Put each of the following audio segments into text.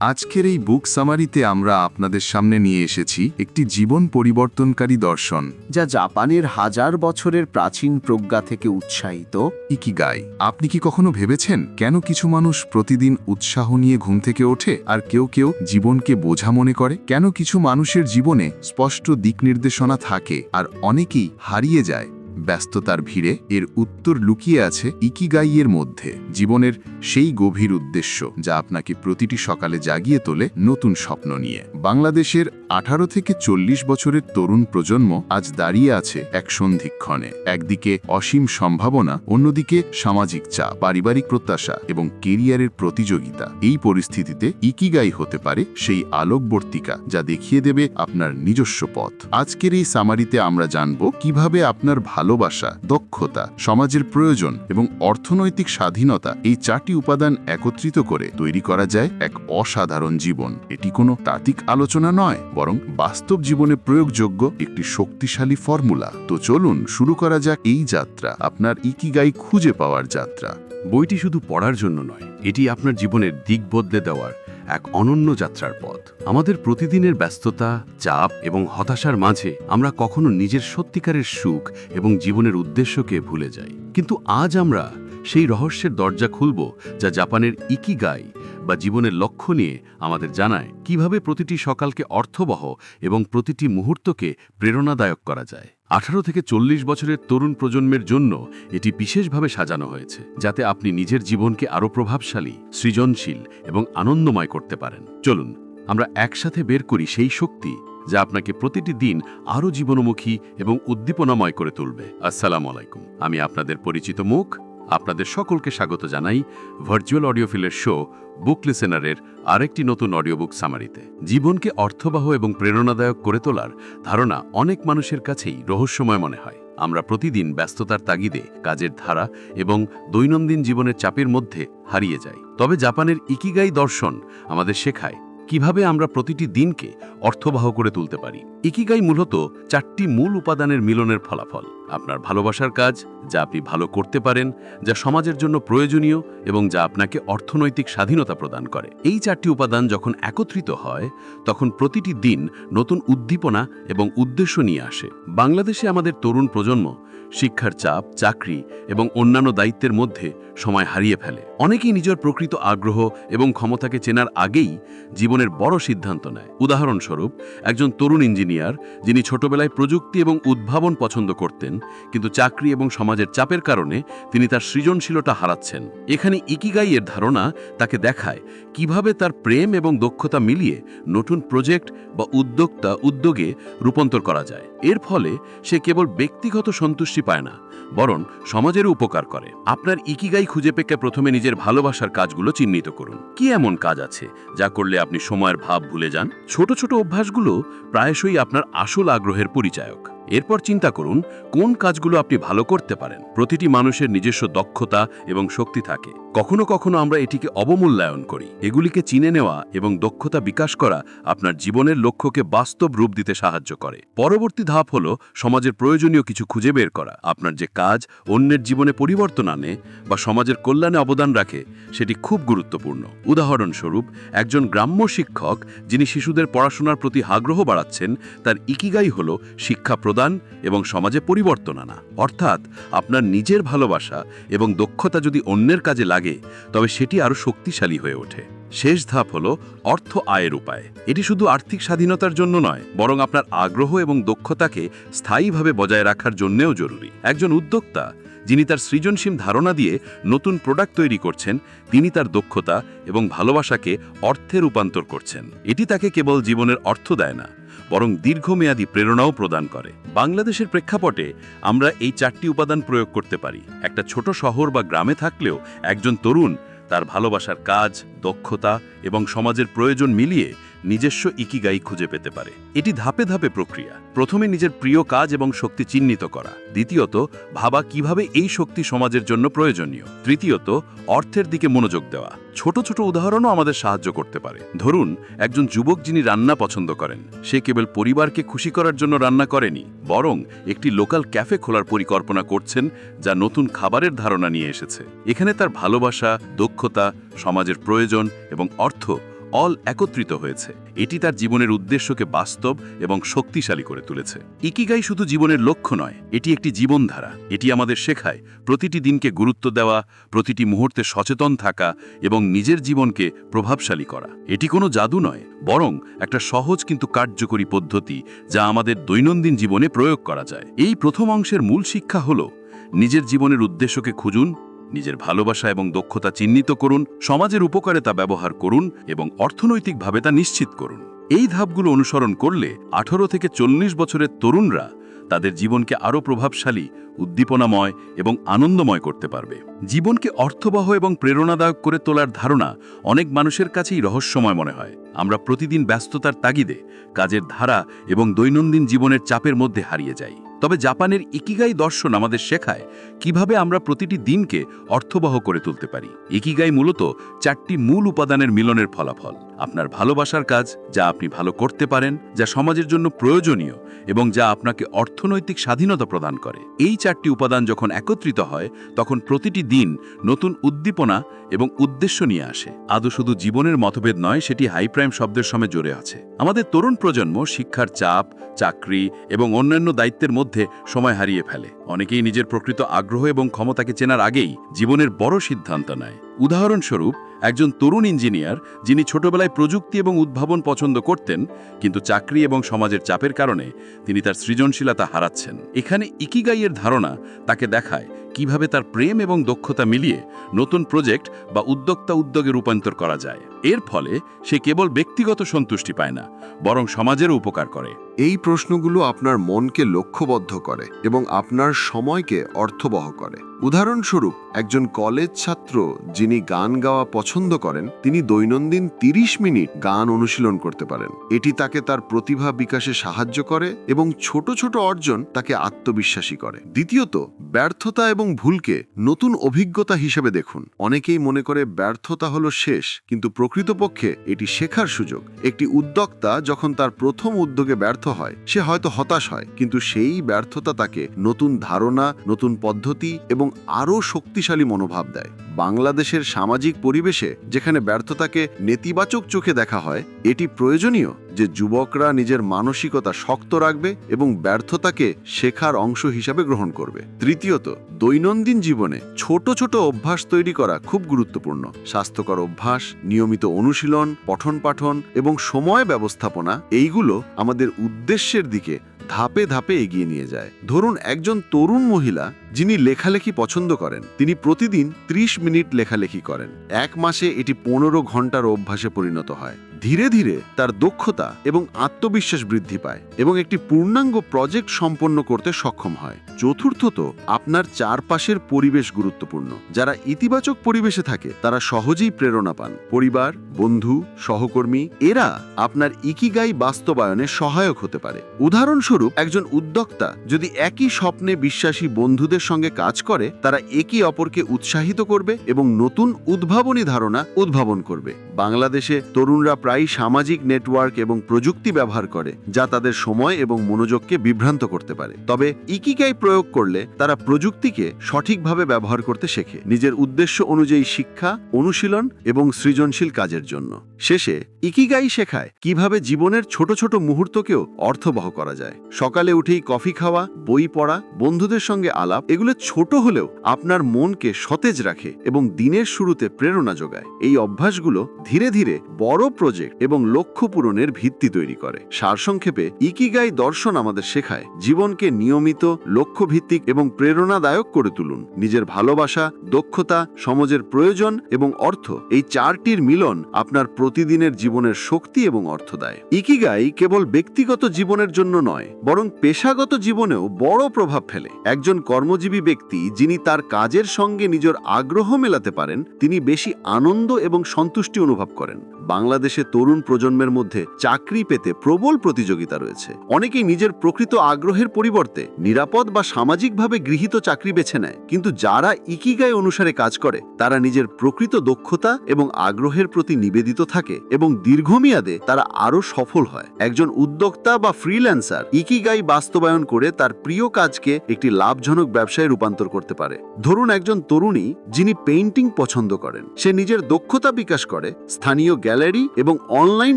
আজকের এই বুক সামারিতে আমরা আপনাদের সামনে নিয়ে এসেছি একটি জীবন পরিবর্তনকারী দর্শন। যা জাপানের হাজার বছরের প্রাচীন প্রজ্ঞা থেকে উৎসাহিত। ইকিগাই আপনি কি কখনো ভেবেছেন কেন কিছু মানুষ প্রতিদিন উৎসাহ নিয়ে ঘুম থেকে ওঠে আর কেউ কেউ জীবনকে বোঝা মনে করে? কেন কিছু মানুষের জীবনে স্পষ্ট দিক নির্দেশনা থাকে আর অনেকেই হারিয়ে যায়? ব্যস্ততার ভিড়ে এর উত্তর লুকিয়ে আছে ইকিগাইয়ের মধ্যে, জীবনের সেই গভীর উদ্দেশ্য যা আপনাকে প্রতিটি সকালে জাগিয়ে তোলে নতুন স্বপ্ন নিয়ে। বাংলাদেশের আঠারো থেকে চল্লিশ বছরের তরুণ প্রজন্ম আজ দাঁড়িয়ে আছে এক সন্ধিক্ষণে। একদিকে অসীম সম্ভাবনা, অন্যদিকে সামাজিক চাপ, পারিবারিক প্রত্যাশা এবং কেরিয়ারের প্রতিযোগিতা। এই পরিস্থিতিতে ইকিগাই হতে পারে সেই আলোকবর্তিকা যা দেখিয়ে দেবে আপনার নিজস্ব পথ। আজকের এই সামারিতে আমরা জানব কীভাবে আপনার ভালোবাসা, দক্ষতা, সমাজের প্রয়োজন এবং অর্থনৈতিক স্বাধীনতা এই চারটি উপাদান একত্রিত করে তৈরি করা যায় এক অসাধারণ জীবন। এটি কোনো তাত্ত্বিক আলোচনা নয়, বরং বাস্তব জীবনে প্রয়োগযোগ্য একটি শক্তিশালী ফর্মুলা। তো চলুন শুরু করা যাক এই যাত্রা, আপনার ইকিগাই খুঁজে পাওয়ার যাত্রা। বইটি শুধু পড়ার জন্য নয়, এটি আপনার জীবনের দিক বদলে দেওয়ার এক অনন্য যাত্রার পথ। আমাদের প্রতিদিনের ব্যস্ততা, চাপ এবং হতাশার মাঝে আমরা কখনো নিজের সত্যিকারের সুখ এবং জীবনের উদ্দেশ্যকে ভুলে যাই। কিন্তু আজ আমরা সেই রহস্যের দরজা খুলব যা জাপানের ইকিগাই বা জীবনের লক্ষ্য নিয়ে আমাদের জানায় কীভাবে প্রতিটি সকালকে অর্থবহ এবং প্রতিটি মুহূর্তকে প্রেরণাদায়ক করা যায়। আঠারো থেকে চল্লিশ বছরের তরুণ প্রজন্মের জন্য এটি বিশেষভাবে সাজানো হয়েছে, যাতে আপনি নিজের জীবনকে আরও প্রভাবশালী, সৃজনশীল এবং আনন্দময় করতে পারেন। চলুন, আমরা একসাথে বের করি সেই শক্তি যা আপনাকে প্রতিটি দিন আরও জীবনমুখী এবং উদ্দীপনাময় করে তুলবে। আসসালামু আলাইকুম। আমি আপনাদের পরিচিত মুখ আপনাদের সকলকে স্বাগত জানাই ভার্চুয়াল অডিওফিলের শো বুক লিসেনারের আরেকটি নতুন অডিও বুক সামারিতে জীবনকে অর্থবাহ এবং প্রেরণাদায়ক করে তোলার ধারণা অনেক মানুষের কাছেই রহস্যময় মনে হয়। আমরা প্রতিদিন ব্যস্ততার তাগিদে কাজের ধারা এবং দৈনন্দিন জীবনের চাপের মধ্যে হারিয়ে যাই। তবে জাপানের ইকিগাই দর্শন আমাদের শেখায় কীভাবে আমরা প্রতিটি দিনকে অর্থবাহ করে তুলতে পারি? ইকিগাই মূলত চারটি মূল উপাদানের মিলনের ফলাফল। আপনার ভালোবাসার কাজ, যা আপনি ভালো করতে পারেন, যা সমাজের জন্য প্রয়োজনীয় এবং যা আপনাকে অর্থনৈতিক স্বাধীনতা প্রদান করে। এই চারটি উপাদান যখন একত্রিত হয়, তখন প্রতিটি দিন নতুন উদ্দীপনা এবং উদ্দেশ্য নিয়ে আসে। বাংলাদেশে আমাদের তরুণ প্রজন্ম শিক্ষার চাপ, চাকরি এবং অন্যান্য দায়িত্বের মধ্যে সময় হারিয়ে ফেলে। অনেকেই নিজের প্রকৃত আগ্রহ এবং ক্ষমতাকে চেনার আগেই জীবনের বড় সিদ্ধান্ত নেয়। উদাহরণস্বরূপ, একজন তরুণ ইঞ্জিনিয়ার যিনি ছোটবেলায় প্রযুক্তি এবং উদ্ভাবন পছন্দ করতেন, কিন্তু চাকরি এবং সমাজের চাপের কারণে তিনি তার সৃজনশীলতা হারাচ্ছেন। এখানে ইকিগাইয়ের ধারণা তাকে দেখায় কীভাবে তার প্রেম এবং দক্ষতা মিলিয়ে নতুন প্রজেক্ট বা উদ্যোক্তা উদ্যোগে রূপান্তর করা যায়। এর ফলে সে কেবল ব্যক্তিগত সন্তুষ্টি পায় না, বরং সমাজের উপকার করে। আপনার ইকিগাই খুঁজে পেকে প্রথমে নিজের ভালোবাসার কাজগুলো চিহ্নিত করুন। কি এমন কাজ আছে যা করলে আপনি সময়ের ভাব ভুলে যান? ছোট ছোট অভ্যাসগুলো প্রায়শই আপনার আসল আগ্রহের পরিচায়ক। এরপর চিন্তা করুন, কোন কাজগুলো আপনি ভালো করতে পারেন? প্রতিটি মানুষের নিজস্ব দক্ষতা এবং শক্তি থাকে। কখনো কখনো আমরা এটিকে অবমূল্যায়ন করি। এগুলিকে চিনে নেওয়া এবং দক্ষতা বিকাশ করা আপনার জীবনের লক্ষ্যকে বাস্তব রূপ দিতে সাহায্য করে। পরবর্তী ধাপ হল সমাজের প্রয়োজনীয় কিছু খুঁজে বের করা। আপনার যে কাজ অন্যের জীবনে পরিবর্তন আনে বা সমাজের কল্যাণে অবদান রাখে, সেটি খুব গুরুত্বপূর্ণ। উদাহরণস্বরূপ, একজন গ্রাম্য শিক্ষক যিনি শিশুদের পড়াশোনার প্রতি আগ্রহ বাড়াচ্ছেন, তার ইকিগাই হল শিক্ষা প্রদান এবং সমাজে পরিবর্তন আনা। অর্থাৎ আপনার নিজের ভালোবাসা এবং দক্ষতা যদি অন্যের কাজে লাগে, তবে সেটি আরও শক্তিশালী হয়ে ওঠে। শেষ ধাপ হল অর্থ আয়ের উপায়। এটি শুধু আর্থিক স্বাধীনতার জন্য নয়, বরং আপনার আগ্রহ এবং দক্ষতাকে স্থায়ীভাবে বজায় রাখার জন্যেও জরুরি। একজন উদ্যোক্তা, যিনি তার সৃজনশীল ধারণা দিয়ে নতুন প্রোডাক্ট তৈরি করছেন, তিনি তার দক্ষতা এবং ভালোবাসাকে অর্থে রূপান্তর করছেন। এটি তাকে কেবল জীবনের অর্থ দেয় না বরং দীর্ঘমেয়াদী প্রেরণাও প্রদান করে। বাংলাদেশের প্রেক্ষাপটে আমরা এই চারটি উপাদান প্রয়োগ করতে পারি। একটা ছোট শহর বা গ্রামে থাকলেও একজন তরুণ তার ভালোবাসার কাজ, দক্ষতা এবং সমাজের প্রয়োজন মিলিয়ে নিজস্ব ইকিগাই খুঁজে পেতে পারে। এটি ধাপে ধাপে প্রক্রিয়া। প্রথমে নিজের প্রিয় কাজ এবং শক্তি চিহ্নিত করা। দ্বিতীয়ত, ভাবা কীভাবে এই শক্তি সমাজের জন্য প্রয়োজনীয়। তৃতীয়ত, অর্থের দিকে মনোযোগ দেওয়া। ছোট ছোট উদাহরণও আমাদের সাহায্য করতে পারে। ধরুন, একজন যুবক যিনি রান্না পছন্দ করেন। সে কেবল পরিবারকে খুশি করার জন্য রান্না করেনি, বরং একটি লোকাল ক্যাফে খোলার পরিকল্পনা করছেন, যা নতুন খাবারের ধারণা নিয়ে এসেছে। এখানে তার ভালোবাসা, দক্ষতা, সমাজের প্রয়োজন এবং অর্থ অল একত্রিত হয়েছে। এটি তার জীবনের উদ্দেশ্যকে বাস্তব এবং শক্তিশালী করে তুলেছে। ইকিগাই শুধু জীবনের লক্ষ্য নয়, এটি একটি জীবনধারা। এটি আমাদের শেখায় প্রতিটি দিনকে গুরুত্ব দেওয়া, প্রতিটি মুহূর্তে সচেতন থাকা এবং নিজের জীবনকে প্রভাবশালী করা। এটি কোনো জাদু নয়, বরং একটা সহজ কিন্তু কার্যকরী পদ্ধতি যা আমাদের দৈনন্দিন জীবনে প্রয়োগ করা যায়। এই প্রথম অংশের মূল শিক্ষা হল, নিজের জীবনের উদ্দেশ্যকে খুঁজুন নিজের ভালোবাসা এবং দক্ষতা চিহ্নিত করুন, সমাজের উপকারে তা ব্যবহার করুন এবং অর্থনৈতিকভাবে তা নিশ্চিত করুন। এই ধাপগুলো অনুসরণ করলে আঠারো থেকে চল্লিশ বছরের তরুণরা তাদের জীবনকে আরও প্রভাবশালী, উদ্দীপনাময় এবং আনন্দময় করতে পারবে। জীবনকে অর্থবহ এবং প্রেরণাদায়ক করে তোলার ধারণা অনেক মানুষের কাছেই রহস্যময় মনে হয়। আমরা প্রতিদিন ব্যস্ততার তাগিদে কাজের ধারা এবং দৈনন্দিন জীবনের চাপের মধ্যে হারিয়ে যাই। তবে জাপানের ইকিগাই দর্শন আমাদের শেখায় কীভাবে আমরা প্রতিটি দিনকে অর্থবহ করে তুলতে পারি। ইকিগাই মূলত চারটি মূল উপাদানের মিলনের ফলাফল। আপনার ভালোবাসার কাজ, যা আপনি ভালো করতে পারেন, যা সমাজের জন্য প্রয়োজনীয় এবং যা আপনাকে অর্থনৈতিক স্বাধীনতা প্রদান করে। এই চারটি উপাদান যখন একত্রিত হয়, তখন প্রতিটি দিন নতুন উদ্দীপনা এবং উদ্দেশ্য নিয়ে আসে। আদৌ শুধু জীবনের মতভেদ নয়, সেটি হাই প্রাইম শব্দের সময় জোরে আছে। আমাদের তরুণ প্রজন্ম শিক্ষার চাপ, চাকরি এবং অন্যান্য দায়িত্বের মধ্যে সময় হারিয়ে ফেলে। অনেকেই নিজের প্রকৃত আগ্রহ এবং ক্ষমতাকে চেনার আগেই জীবনের বড় সিদ্ধান্ত নেয়। উদাহরণস্বরূপ, একজন তরুণ ইঞ্জিনিয়ার যিনি ছোটবেলায় প্রযুক্তি এবং উদ্ভাবন পছন্দ করতেন, কিন্তু চাকরি এবং সমাজের চাপের কারণে তিনি তার সৃজনশীলতা হারাচ্ছেন। এখানে ইকিগাইয়ের ধারণা তাকে দেখায় কীভাবে তার প্রেম এবং দক্ষতা মিলিয়ে নতুন প্রজেক্ট বা উদ্যোক্তা উদ্যোগে রূপান্তর করা যায়। এর ফলে সে কেবল ব্যক্তিগত সন্তুষ্টি পায় না, বরং সমাজেরও উপকার করে। এই প্রশ্নগুলো আপনার মনকে লক্ষ্যবদ্ধ করে এবং আপনার সময়কে অর্থবহ করে। উদাহরণস্বরূপ, একজন কলেজ ছাত্র যিনি গান গাওয়া পছন্দ করেন, তিনি দৈনন্দিন 30 মিনিট গান অনুশীলন করতে পারেন। এটি তাকে তার প্রতিভা বিকাশে সাহায্য করে এবং ছোট ছোট অর্জন তাকে আত্মবিশ্বাসী করে। দ্বিতীয়ত, ব্যর্থতা এবং ভুলকে নতুন অভিজ্ঞতা হিসেবে দেখুন। অনেকেই মনে করে ব্যর্থতা হলো শেষ, কিন্তু প্রকৃতপক্ষে এটি শেখার সুযোগ। একটি উদ্যোক্তা যখন তার প্রথম উদ্যোগে ব্যর্থ হয়। সে হয়তো হতাশ হয়, কিন্তু সেই ব্যর্থতা তাকে নতুন ধারণা, নতুন পদ্ধতি এবং আরও শক্তিশালী মনোভাব দেয়। বাংলাদেশের সামাজিক পরিবেশে যেখানে ব্যর্থতাকে নেতিবাচক চোখে দেখা হয়, এটি প্রয়োজনীয়? যে যুবকরা নিজের মানসিকতা শক্ত রাখবে এবং ব্যর্থতাকে শেখার অংশ হিসাবে গ্রহণ করবে। তৃতীয়ত, দৈনন্দিন জীবনে ছোট ছোট অভ্যাস তৈরি করা খুব গুরুত্বপূর্ণ। স্বাস্থ্যকর অভ্যাস, নিয়মিত অনুশীলন, পঠন পাঠন এবং সময় ব্যবস্থাপনা, এইগুলো আমাদের উদ্দেশ্যের দিকে ধাপে ধাপে এগিয়ে নিয়ে যায়। ধরুন, একজন তরুণ মহিলা যিনি লেখালেখি পছন্দ করেন, তিনি প্রতিদিন ৩০ মিনিট লেখালেখি করেন। এক মাসে এটি পনেরো ঘণ্টার অভ্যাসে পরিণত হয়। ধীরে ধীরে তার দক্ষতা এবং আত্মবিশ্বাস বৃদ্ধি পায় এবং একটি পূর্ণাঙ্গ প্রজেক্ট সম্পন্ন করতে সক্ষম হয়। চতুর্থত, আপনার চারপাশের পরিবেশ গুরুত্বপূর্ণ। যারা ইতিবাচক পরিবেশে থাকে, তারা সহজেই প্রেরণা পান। পরিবার, বন্ধু, সহকর্মী, এরা আপনার ইকিগাই বাস্তবায়নে সহায়ক হতে পারে। উদাহরণস্বরূপ, একজন উদ্যোক্তা যদি একই স্বপ্নে বিশ্বাসী বন্ধুদের সঙ্গে কাজ করে, তারা একে অপরকে উৎসাহিত করবে এবং নতুন উদ্ভাবনী ধারণা উদ্ভাবন করবে। বাংলাদেশে তরুণরা প্রায় সামাজিক নেটওয়ার্ক এবং প্রযুক্তি ব্যবহার করে, যা তাদের সময় এবং মনোযোগকে বিভ্রান্ত করতে পারে। তবে ইকিকাই প্রয়োগ করলে তারা প্রযুক্তিকে সঠিকভাবে ব্যবহার করতে শেখে, নিজের উদ্দেশ্য অনুযায়ী শিক্ষা, অনুশীলন এবং সৃজনশীল কাজের জন্য। শেষে, ইকিগাই শেখায় কীভাবে জীবনের ছোট ছোট মুহূর্তকেও অর্থবহ করা যায়। সকালে উঠেই কফি খাওয়া, বই পড়া, বন্ধুদের সঙ্গে আলাপ, এগুলো ছোট হলেও আপনার মনকে সতেজ রাখে এবং দিনের শুরুতে প্রেরণা যোগায়। এই অভ্যাসগুলো ধীরে ধীরে বড় প্রজেক্ট এবং লক্ষ্য পূরণের ভিত্তি তৈরি করে। সারসংক্ষেপে, ইকিগাই দর্শন আমাদের শেখায়, জীবনকে নিয়মিত, লক্ষ্যভিত্তিক এবং প্রেরণাদায়ক করে তুলুন। নিজের ভালোবাসা, দক্ষতা, সমাজের প্রয়োজন এবং অর্থ, এই চারটির মিলন আপনার প্রতিদিনের জীবনের শক্তি এবং অর্থ দেয়। ইকিগাই কেবল ব্যক্তিগত জীবনের জন্য নয়, বরং পেশাগত জীবনেও বড় প্রভাব ফেলে। একজন কর্মজীবী ব্যক্তি যিনি তার কাজের সঙ্গে নিজের আগ্রহ মেলাতে পারেন, তিনি বেশি আনন্দ এবং সন্তুষ্টি অনুভব করেন। বাংলাদেশে তরুণ প্রজন্মের মধ্যে চাকরি পেতে প্রবল প্রতিযোগিতা রয়েছে। অনেকেই নিজের প্রকৃত আগ্রহের পরিবর্তে নিরাপদ বা সামাজিকভাবে গৃহীত চাকরি বেছে নেয়। কিন্তু যারা ইকিগাই অনুসারে কাজ করে, তারা নিজের প্রকৃত দক্ষতা এবং আগ্রহের প্রতি নিবেদিত থাকে এবং দীর্ঘমেয়াদে তারা আরও সফল হয়। একজন উদ্যোক্তা বা ফ্রিল্যান্সার ইকিগাই বাস্তবায়ন করে তার প্রিয় কাজকে একটি লাভজনক ব্যবসায় রূপান্তর করতে পারে। ধরুন একজন তরুণী যিনি পেইন্টিং পছন্দ করেন। সে নিজের দক্ষতা বিকাশ করে, স্থানীয় গ্যালারি এবং অনলাইন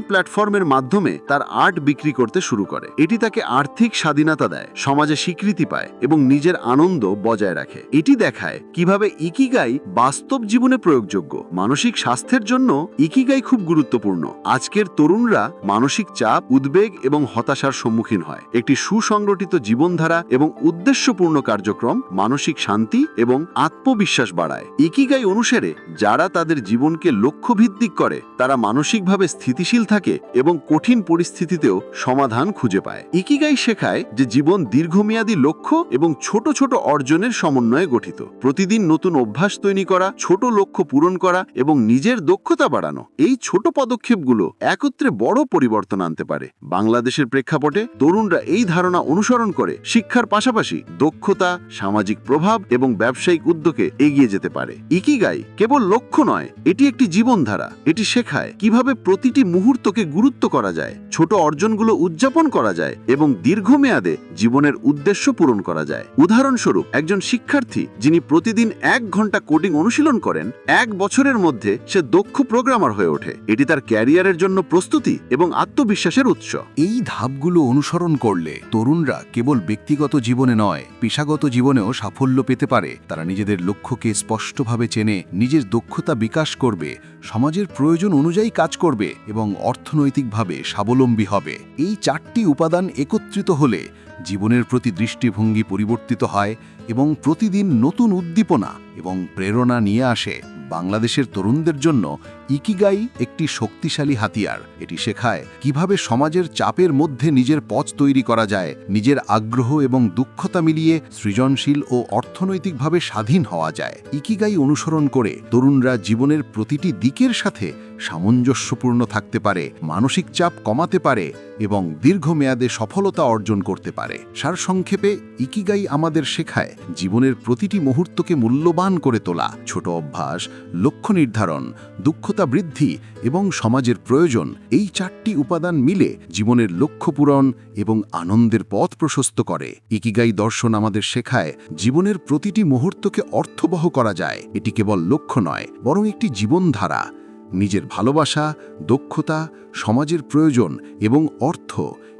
প্ল্যাটফর্মের মাধ্যমে তার আর্ট বিক্রি করতে শুরু করে। এটি তাকে আর্থিক স্বাধীনতা দেয়, সমাজে স্বীকৃতি পায় এবং নিজের আনন্দ বজায় রাখে। এটি দেখায় কীভাবে ইকিগাই বাস্তব জীবনে প্রয়োগযোগ্য। মানসিক স্বাস্থ্যের জন্য ইকিগাই খুব গুরুত্বপূর্ণ। আজকের তরুণরা মানসিক চাপ, উদ্বেগ এবং হতাশার সম্মুখীন হয়। একটি সুসংগঠিত জীবনধারা এবং উদ্দেশ্যপূর্ণ কার্যক্রম মানসিক শান্তি এবং আত্মবিশ্বাস বাড়ায়। ইকিগাই অনুসারে যারা তাদের জীবনকে লক্ষ্যভিত্তিক করে, তারা মানসিকভাবে স্থিতিশীল থাকে এবং কঠিন পরিস্থিতিতেও সমাধান খুঁজে পায়। ইকিগাই শেখায় যে জীবন দীর্ঘমেয়াদী লক্ষ্য এবং ছোট ছোট অর্জনের সমন্বয়ে গঠিত। প্রতিদিন নতুন অভ্যাস তৈরি করা, ছোট লক্ষ্য পূরণ করা এবং নিজের দক্ষতা বাড়ানো এই ছোট পদক্ষেপগুলো একত্রে বড় পরিবর্তন আনতে পারে। বাংলাদেশের প্রেক্ষাপটে তরুণরা এই ধারণা অনুসরণ করে শিক্ষার পাশাপাশি দক্ষতা, সামাজিক প্রভাব এবং ব্যবসায়িক উদ্যোগে এগিয়ে যেতে পারে। ইকিগাই কেবল লক্ষ্য নয়, এটি একটি জীবনধারা। এটি শেখায় কীভাবে প্রতিটি মুহূর্তকে গুরুত্ব করা যায়, ছোট অর্জনগুলো উদযাপন করা যায় এবং দীর্ঘমেয়াদে জীবনের উদ্দেশ্য পূরণ করা যায়। উদাহরণস্বরূপ, একজন শিক্ষার্থী যিনি প্রতিদিন এক ঘণ্টা কোডিং অনুশীলন করেন, এক বছরের মধ্যে সে দক্ষ প্রোগ্রামার হয়ে ওঠে। এটি তার ক্যারিয়ারের জন্য প্রস্তুতি এবং আত্মবিশ্বাসের উৎস। এই ধাপগুলো অনুসরণ করলে তরুণরা কেবল ব্যক্তিগত জীবনে নয়, পেশাগত জীবনেও সাফল্য পেতে পারে। তারা নিজেদের লক্ষ্যকে স্পষ্টভাবে চেনে, নিজের দক্ষতা বিকাশ করবে, সমাজের প্রয়োজন অনুযায়ী কাজ করবে এবং অর্থনৈতিকভাবে স্বাবলম্বী হবে। এই চারটি উপাদান একত্রিত হলে জীবনের প্রতি দৃষ্টিভঙ্গি পরিবর্তিত হয় এবং প্রতিদিন নতুন উদ্দীপনা এবং প্রেরণা নিয়ে আসে। বাংলাদেশের তরুণদের জন্য ইকিগাই একটি শক্তিশালী হাতিয়ার। এটি শেখায় কীভাবে সমাজের চাপের মধ্যে নিজের পথ তৈরি করা যায়, নিজের আগ্রহ এবং দুঃখতা মিলিয়ে সৃজনশীল ও অর্থনৈতিকভাবে স্বাধীন হওয়া যায়। ইকিগাই অনুসরণ করে তরুণরা জীবনের প্রতিটি দিকের সাথে সামঞ্জস্যপূর্ণ থাকতে পারে, মানসিক চাপ কমাতে পারে এবং দীর্ঘমেয়াদে সফলতা অর্জন করতে পারে। সারসংক্ষেপে, ইকিগাই আমাদের শেখায় জীবনের প্রতিটি মুহূর্তকে মূল্যবান করে তোলা, ছোট অভ্যাস, লক্ষ্য নির্ধারণ দুঃখতা বৃদ্ধি এবং সমাজের প্রয়োজন, এই চারটি উপাদান মিলে জীবনের লক্ষ্য পূরণ এবং আনন্দের পথ প্রশস্ত করে। ইকিগাই দর্শন আমাদের শেখায় জীবনের প্রতিটি মুহূর্তকে অর্থবহ করা যায়। এটি কেবল লক্ষ্য নয়, বরং একটি জীবনধারা। নিজের ভালোবাসা, দক্ষতা, সমাজের প্রয়োজন এবং অর্থ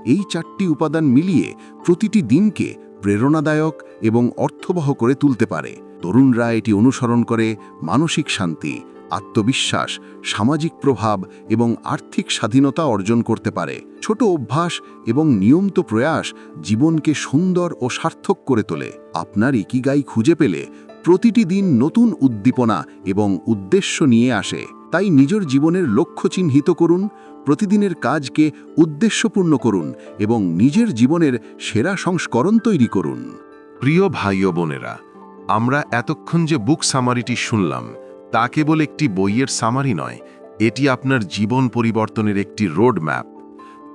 এই চারটি উপাদান মিলিয়ে প্রতিটি দিনকে প্রেরণাদায়ক এবং অর্থবহ করে তুলতে পারে। তরুণরা এটি অনুসরণ করে মানসিক শান্তি, আত্মবিশ্বাস, সামাজিক প্রভাব এবং আর্থিক স্বাধীনতা অর্জন করতে পারে। ছোট অভ্যাস এবং নিয়মিত প্রয়াস জীবনকে সুন্দর ও সার্থক করে তোলে। আপনার ইকিগাই খুঁজে পেলে প্রতিটি দিন নতুন উদ্দীপনা এবং উদ্দেশ্য নিয়ে আসে। তাই নিজের জীবনের লক্ষ্য চিহ্নিত করুন, প্রতিদিনের কাজকে উদ্দেশ্যপূর্ণ করুন এবং নিজের জীবনের সেরা সংস্করণ তৈরি করুন। প্রিয় ভাই ও বোনেরা, আমরা এতক্ষণ যে বুক সামারিটি শুনলাম, তা কেবল একটি বইয়ের সামারি নয়, এটি আপনার জীবন পরিবর্তনের একটি রোড ম্যাপ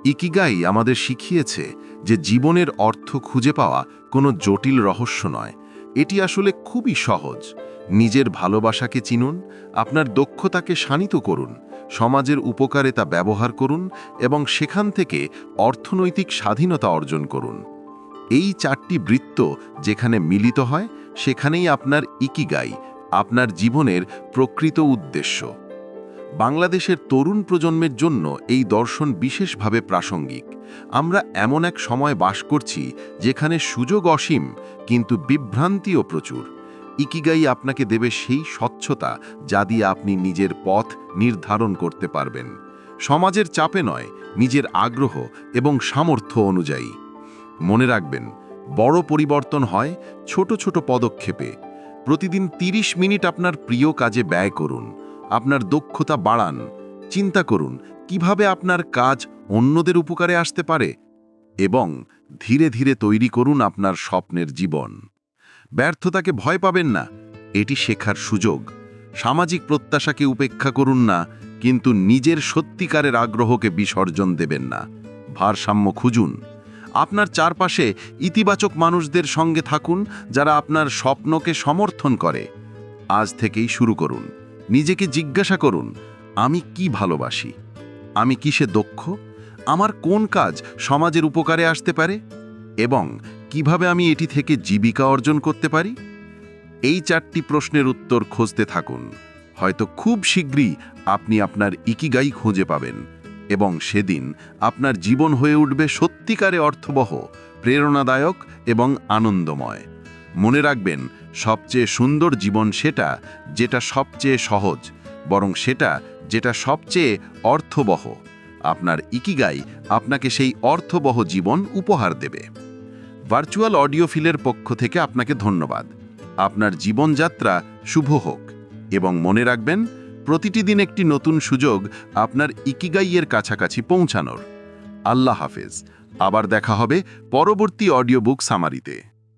ইকিগাই আমাদের শিখিয়েছে যে জীবনের অর্থ খুঁজে পাওয়া কোনো জটিল রহস্য নয় এটি আসলে খুবই সহজ। নিজের ভালোবাসাকে চিনুন, আপনার দক্ষতাকে শানিত করুন, সমাজের উপকারে তা ব্যবহার করুন এবং সেখান থেকে অর্থনৈতিক স্বাধীনতা অর্জন করুন। এই চারটি বৃত্ত যেখানে মিলিত হয়, সেখানেই আপনার ইকিগাই, আপনার জীবনের প্রকৃত উদ্দেশ্য। বাংলাদেশের তরুণ প্রজন্মের জন্য এই দর্শন বিশেষভাবে প্রাসঙ্গিক। আমরা এমন এক সময় বাস করছি যেখানে সুযোগ অসীম, কিন্তু বিভ্রান্তিও প্রচুর। ইকিগাই আপনাকে দেবে সেই স্বচ্ছতা যা দিয়ে আপনি নিজের পথ নির্ধারণ করতে পারবেন। সমাজের চাপে নয়, নিজের আগ্রহ এবং সামর্থ্য অনুযায়ী। মনে রাখবেন, বড় পরিবর্তন হয় ছোট ছোট পদক্ষেপে। প্রতিদিন ৩০ মিনিট আপনার প্রিয় কাজে ব্যয় করুন। আপনার দক্ষতা বাড়ান। চিন্তা করুন, কীভাবে আপনার কাজ অন্যদের উপকারে আসতে পারে এবং ধীরে ধীরে তৈরি করুন আপনার স্বপ্নের জীবন। ব্যর্থতাকে ভয় পাবেন না, এটি শেখার সুযোগ। সামাজিক প্রত্যাশাকে উপেক্ষা করুন না, কিন্তু নিজের সত্যিকারের আগ্রহকে বিসর্জন দেবেন না। ভারসাম্য খুঁজুন। আপনার চারপাশে ইতিবাচক মানুষদের সঙ্গে থাকুন, যারা আপনার স্বপ্নকে সমর্থন করে। আজ থেকেই শুরু করুন। নিজেকে জিজ্ঞাসা করুন, আমি কি ভালোবাসি? আমি কিসে দক্ষ? আমার কোন কাজ সমাজের উপকারে আসতে পারে? এবং কীভাবে আমি এটি থেকে জীবিকা অর্জন করতে পারি? এই চারটি প্রশ্নের উত্তর খুঁজতে থাকুন। হয়তো খুব শীঘ্রই আপনি আপনার ইকিগাই খুঁজে পাবেন এবং সেদিন আপনার জীবন হয়ে উঠবে সত্যিকারে অর্থবহ, প্রেরণাদায়ক এবং আনন্দময়। মনে রাখবেন, সবচেয়ে সুন্দর জীবন সেটা যেটা সবচেয়ে সহজ, বরং সেটা যেটা সবচেয়ে অর্থবহ। আপনার ইকিগাই আপনাকে সেই অর্থবহ জীবন উপহার দেবে। ভার্চুয়াল অডিও ফিলের পক্ষ থেকে আপনাকে ধন্যবাদ। আপনার জীবনযাত্রা শুভ হোক। এবং মনে রাখবেন, প্রতিটি দিন একটি নতুন সুযোগ আপনার ইকিগাইয়ের কাছাকাছি পৌঁছানোর। আল্লাহ হাফেজ। আবার দেখা হবে পরবর্তী অডিও বুক সামারিতে।